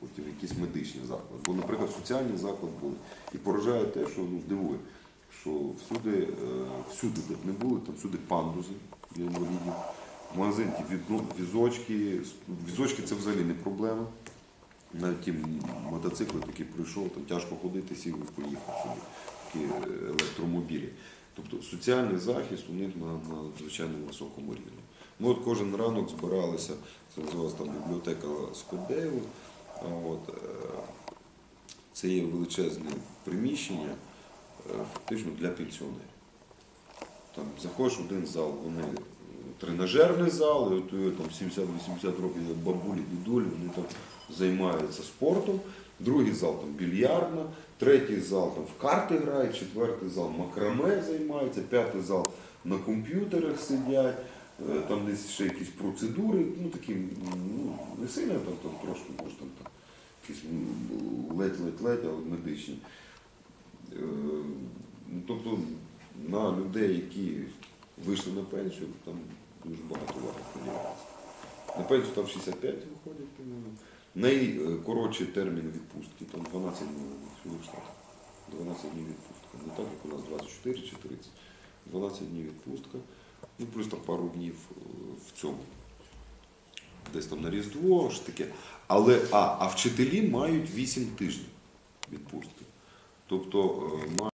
потім якісь медичні заклади. Бо, наприклад, соціальні заклади були. І поражає те, що ну, дивує, що всюди, е, всюди, де б не були, там всюди пандуси для інвалідів. Магазин візочки, візочки це взагалі не проблема. Навіть ті мотоцикли такі прийшов, там тяжко ходити, сів і поїхав собі, такі е, електромобілі. Тобто соціальний захист у них на, на звичайно високому рівні. Ми от кожен ранок збиралися, це називалася там бібліотека Скотдейлу. От, е, це є величезне приміщення, е, фактично для пенсіонерів. Там заходиш в один зал, вони е, тренажерний зал, і там 70-80 років як бабулі, дідулі, вони там займаються спортом. Другий зал там більярдна, третій зал там в карти грають, четвертий зал макраме займається, п'ятий зал на комп'ютерах сидять, там десь ще якісь процедури, ну такі ну, не сильно там, там трошки, може там, там якісь м, ледь-ледь-ледь, але медичні. Е, ну, Тобто на людей, які вийшли на пенсію, там дуже багато приділяється. На пенсію там 65 виходять, по-моєму. Найкоротший термін відпустки, там 12 днів в Штатах. 12 днів відпустка. Не так, як у нас 24 чи 30. 12 днів відпустка. Ну, плюс там пару днів е, в цьому. Десь там на Різдво, що таке. Але, а, а вчителі мають 8 тижнів відпустки. Тобто е,